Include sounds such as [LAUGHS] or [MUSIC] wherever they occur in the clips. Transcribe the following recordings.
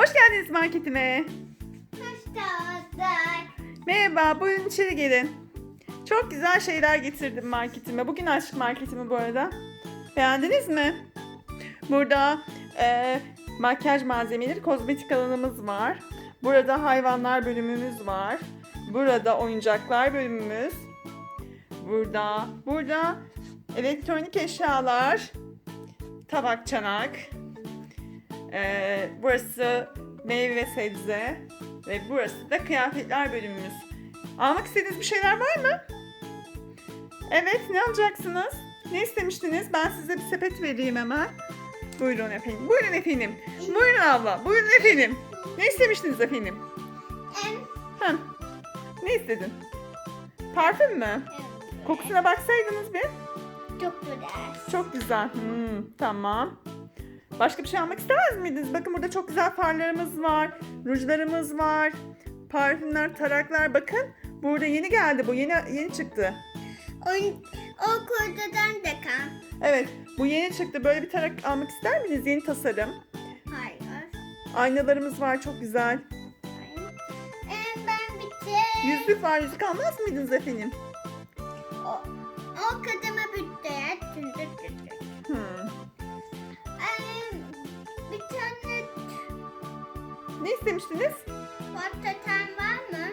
Hoş geldiniz marketime. Hoş geldin. Merhaba, buyurun içeri gelin. Çok güzel şeyler getirdim marketime. Bugün açtık marketimi bu arada. Beğendiniz mi? Burada e, makyaj malzemeleri, kozmetik alanımız var. Burada hayvanlar bölümümüz var. Burada oyuncaklar bölümümüz. Burada, burada elektronik eşyalar, tabak çanak. E, burası meyve ve sebze. Ve burası da kıyafetler bölümümüz. Almak istediğiniz bir şeyler var mı? Evet, ne alacaksınız? Ne istemiştiniz? Ben size bir sepet vereyim hemen. Buyurun efendim. Buyurun efendim. Buyurun abla. Buyurun efendim. Ne istemiştiniz efendim? Em, Heh. Ne istedin? Parfüm mü? Kokusuna baksaydınız bir. Çok güzel. Çok güzel. Hmm, tamam. Başka bir şey almak istemez miydiniz? Bakın burada çok güzel farlarımız var. Rujlarımız var. Parfümler, taraklar. Bakın burada yeni geldi bu. Yeni yeni çıktı. Oyun, o kurdadan da kan. Evet bu yeni çıktı. Böyle bir tarak almak ister miydiniz? Yeni tasarım. Hayır. Aynalarımız var çok güzel. Hayır. Em, ben bitti. Yüzlük var. Yüzlük almaz mıydınız efendim? İstemiştiniz? pataten var mı?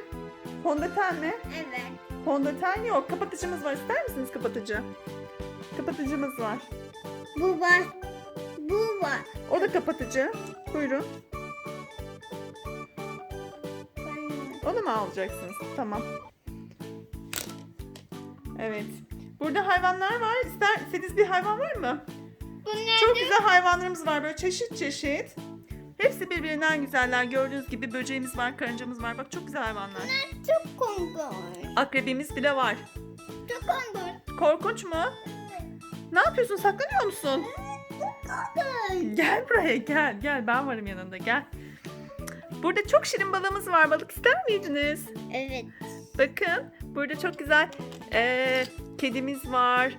Fondöten mi? Evet. Fondöten yok. Kapatıcımız var. İster misiniz kapatıcı? Kapatıcımız var. Bu var. Bu var. O da kapatıcı. Buyurun. Onu mu alacaksınız? Tamam. Evet. Burada hayvanlar var. İster, istediğiniz bir hayvan var mı? Bunlar Çok güzel hayvanlarımız var böyle çeşit çeşit. Hepsi birbirinden güzeller. Gördüğünüz gibi böceğimiz var, karıncamız var. Bak çok güzel hayvanlar. çok korkunç. Akrebimiz bile var. Çok korkunç. Korkunç mu? Ne yapıyorsun? Saklanıyor musun? Gel buraya gel. Gel ben varım yanında gel. Burada çok şirin balığımız var. Balık ister miydiniz? Evet. Bakın burada çok güzel eee, kedimiz var.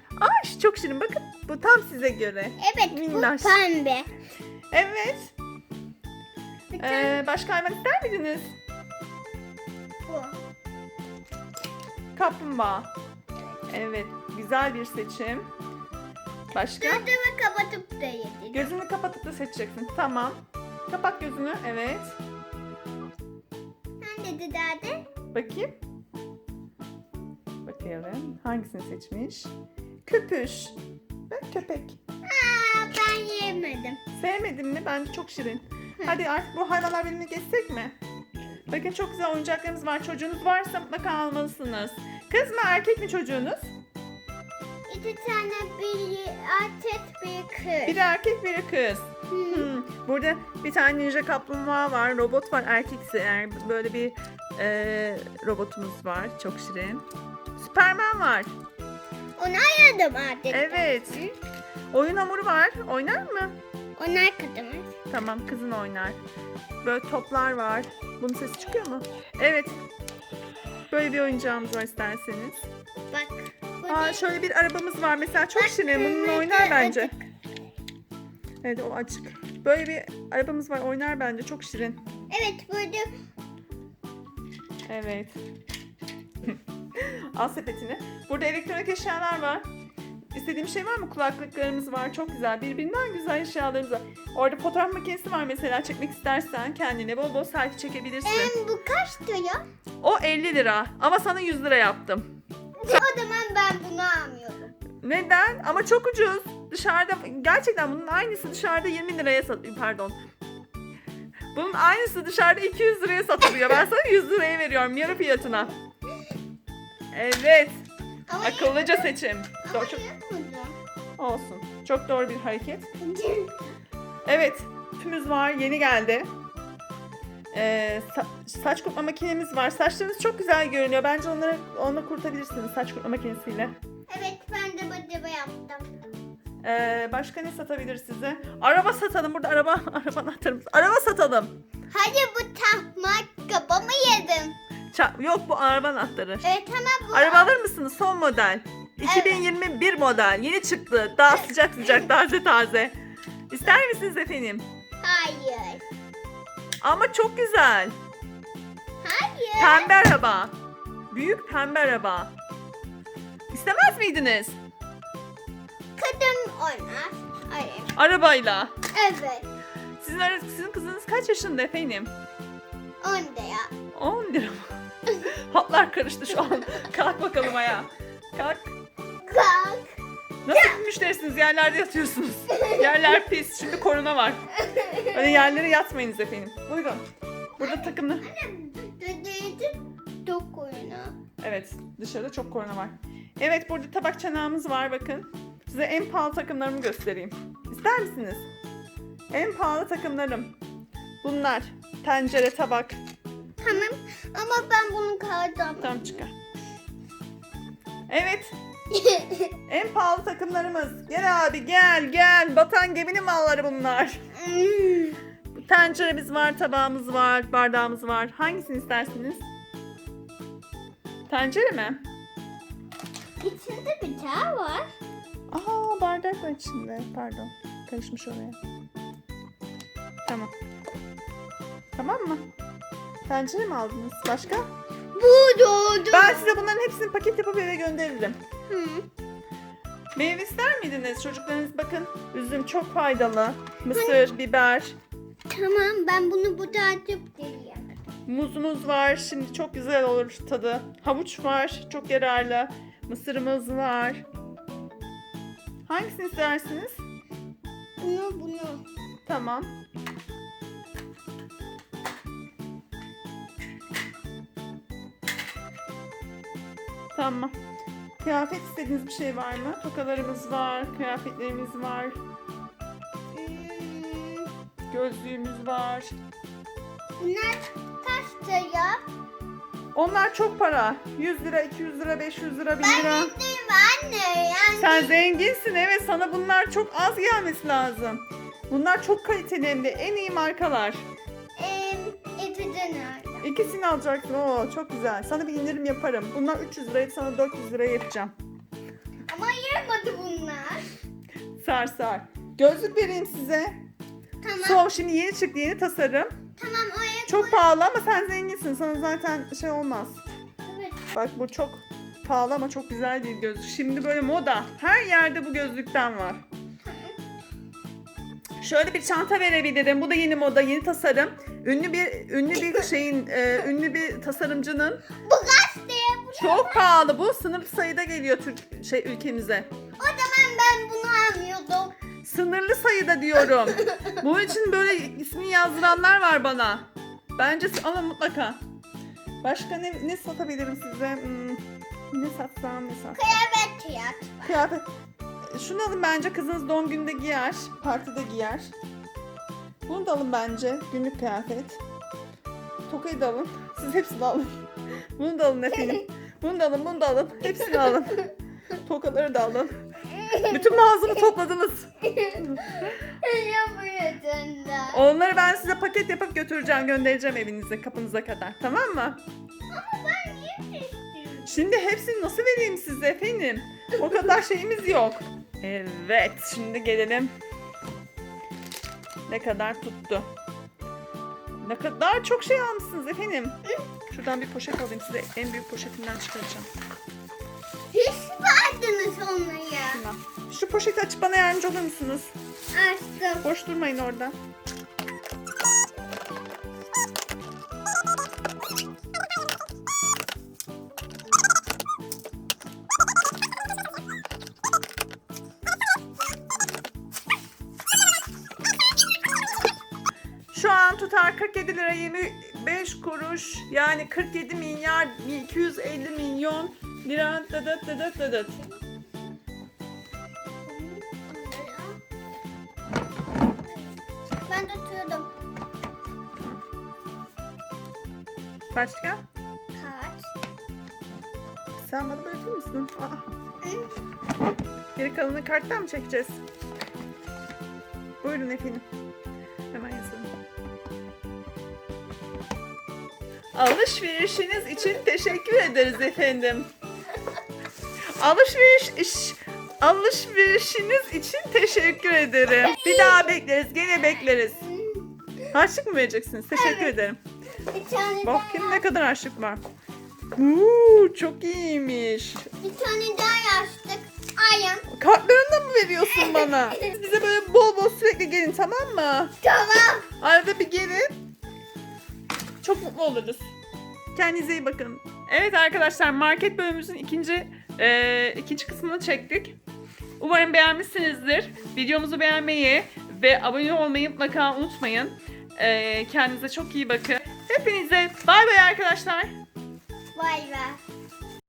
Şu çok şirin bakın. Bu tam size göre. Evet Minnoş. bu pembe. Evet. Eee, başka hayvan ister miydiniz? bu. Kaplumbağa. Evet. Güzel bir seçim. Başka? Gözümü kapatıp da yedim. Gözünü kapatıp da seçeceksin. Tamam. Kapat gözünü. Evet. Sen dedi derdi. Bakayım. Bakalım. Hangisini seçmiş? Köpüş. Bak köpek. Aa, ben yemedim. Sevmedin mi? Bence çok şirin. Hadi artık bu hayvanlar bölümüne geçsek mi? Bakın çok güzel oyuncaklarımız var. Çocuğunuz varsa mutlaka almalısınız. Kız mı erkek mi çocuğunuz? İki tane biri erkek bir kız. Biri erkek biri kız. Hmm, Burada bir tane ninja kaplumbağa var. Robot var erkekse eğer böyle bir e, robotumuz var. Çok şirin. Süpermen var. Onu ayırdım artık. Evet. Oyun hamuru var. Oynar mı? Onlar kadımız. Tamam kızın oynar. Böyle toplar var. Bunun sesi çıkıyor mu? Evet. Böyle bir oyuncağımız var isterseniz. Bak. Aa şöyle bir arabamız var mesela çok Bak, şirin. Bununla oynar bence. açık. Evet o açık. Böyle bir arabamız var oynar bence çok şirin. Evet burada Evet. [LAUGHS] Al sepetini. Burada elektronik eşyalar var. İstediğin bir şey var mı? Kulaklıklarımız var. Çok güzel. Birbirinden güzel eşyalarımız var. Orada fotoğraf makinesi var mesela. Çekmek istersen kendine bol bol selfie çekebilirsin. em, bu kaç lira? O 50 lira. Ama sana 100 lira yaptım. O zaman ben bunu almıyorum. Neden? Ama çok ucuz. Dışarıda gerçekten bunun aynısı dışarıda 20 liraya satılıyor. Pardon. Bunun aynısı dışarıda 200 liraya satılıyor. Ben sana 100 liraya veriyorum yarı fiyatına. Evet. Ama Akıllıca seçim. Ama çok- olsun. Çok doğru bir hareket. [LAUGHS] Evet. Tümüz var. Yeni geldi. Ee, sa- saç kurutma makinemiz var. Saçlarınız çok güzel görünüyor. Bence onları onunla kurutabilirsiniz saç kurutma makinesiyle. evet ben de bacaba yaptım. Ee, başka ne satabilir size? Araba satalım. Burada araba [LAUGHS] araba anahtarımız. Araba satalım. Hadi bu tahmak kafamı yedim. Ça- Yok bu araba anahtarı. Evet ama bu... Araba alır mısınız? Son model. 2021 model. Yeni çıktı. Daha sıcak sıcak, taze taze. İster misiniz efendim? Hayır. Ama çok güzel. Hayır. Pembe araba. Büyük pembe araba. İstemez miydiniz? Kadın oynar. Hayır. Arabayla. Evet. Sizin, ara- sizin kızınız kaç yaşında efendim? Onda ya. 10 lira mı? [LAUGHS] Hatlar karıştı şu an. Kalk bakalım ayağa. Kalk. Kalk. Nasıl bir müşterisiniz? Yerlerde yatıyorsunuz. Yerler pis. Şimdi korona var. Öyle yerlere yatmayınız efendim. Buyurun. Burada takımlı. Dok oyunu. Evet dışarıda çok korona var. Evet burada tabak çanağımız var bakın. Size en pahalı takımlarımı göstereyim. İster misiniz? En pahalı takımlarım. Bunlar. Tencere, tabak. Tamam ama ben bunu kaldım. Tamam çıkar. Evet. [LAUGHS] En pahalı takımlarımız. Gel abi gel gel. Batan geminin malları bunlar. Hmm. Tenceremiz var, tabağımız var, bardağımız var. Hangisini istersiniz? Tencere mi? İçinde bıçağı var. Aa bardak var içinde. Pardon. Karışmış oraya. Tamam. Tamam mı? Tencere mi aldınız? Başka? Bu doğdu. Ben size bunların hepsini paket yapıp eve gönderirim. Hı. Meyve ister miydiniz? Çocuklarınız bakın. Üzüm çok faydalı. Mısır, biber, Tamam ben bunu burada açıp geleyim. muzumuz var. Şimdi çok güzel olur tadı. Havuç var. Çok yararlı. Mısırımız var. Hangisini istersiniz? Bunu bunu. Tamam. Tamam. Kıyafet istediğiniz bir şey var mı? Tokalarımız var, kıyafetlerimiz var, Hmm. gözlüğümüz var. Bunlar kaç lira? Onlar çok para. 100 lira, 200 lira, 500 lira, 1000 Ben lira. gittim anne yani. Sen zenginsin evet sana bunlar çok az gelmesi lazım. Bunlar çok kaliteli hem de en iyi markalar. Eee nerede? İkisini alacaksın. Oo çok güzel. Sana bir indirim yaparım. Bunlar 300 liraydı sana 400 liraya yapacağım. Ama yaramadı bunlar. Sar sar. Gözlük vereyim size. Tamam. Son şimdi yeni çıktı yeni tasarım. Tamam oraya Çok pahalı ama sen zenginsin. Sana zaten şey olmaz. Evet. Bak bu çok pahalı ama çok güzel bir gözlük. Şimdi böyle moda. Her yerde bu gözlükten var. Şöyle bir çanta verebilirim. Bu da yeni moda, yeni tasarım. Ünlü bir ünlü bir şeyin, e, ünlü bir tasarımcının Bu? Bu- çok pahalı bu. Sınır sayıda geliyor Türk şey ülkemize. O zaman ben bunu almıyordum. Sınırlı sayıda diyorum. Bunun için böyle ismini yazdıranlar var bana. Bence alın mutlaka. Başka ne, ne satabilirim size? Hmm, ne satsam ne satsam. Kıyafet fiyat. Kıyafet. Şunu alın bence kızınız doğum gününde giyer. Partide giyer. Bunu da alın bence. Günlük kıyafet. Tokayı da alın. Siz hepsini alın. Bunu da alın efendim. Bunu da alın, bunu da alın. Hepsini alın. Tokaları da alın. Bütün mağazamı topladınız. Onları ben size paket yapıp götüreceğim, göndereceğim evinize, kapınıza kadar. Tamam mı? Ama ben niye istiyorum? Şimdi hepsini nasıl vereyim size efendim? O kadar şeyimiz yok. Evet, şimdi gelelim. Ne kadar tuttu? Ne kadar çok şey almışsınız efendim. Şuradan bir poşet alayım size. En büyük poşetinden çıkaracağım. Hiç verdiniz onları. Şuna. Şu poşeti açıp bana yardımcı olur musunuz? Açtım. Boş durmayın orada. 47 lira 25 kuruş yani 47 milyar 250 milyon lira dıdıt dıdıt dıdıt. Ben tutuyordum. Başka? Kaç? Sen bana bırakır mısın? Aa. Geri kalanını karttan mı çekeceğiz? Buyurun efendim. Alışverişiniz için teşekkür ederiz efendim. Alışveriş iş alışverişiniz için teşekkür ederim. Bir daha bekleriz, gene bekleriz. Harçlık mı vereceksiniz? Teşekkür Evet. ederim. Bir tane Bakayım ne kadar harçlık var. Uuu çok iyiymiş. Bir tane daha yaştık. Ayın. Kartlarını da mı veriyorsun bana? Siz bize böyle bol bol sürekli gelin tamam mı? Tamam. Arada bir gelin. Çok mutlu oluruz. Kendinize iyi bakın. Evet arkadaşlar market bölümümüzün ikinci e, ikinci kısmını çektik. Umarım beğenmişsinizdir. Videomuzu beğenmeyi ve abone olmayı mutlaka unutmayın. E, kendinize çok iyi bakın. Hepinize bay bay arkadaşlar. Vay be.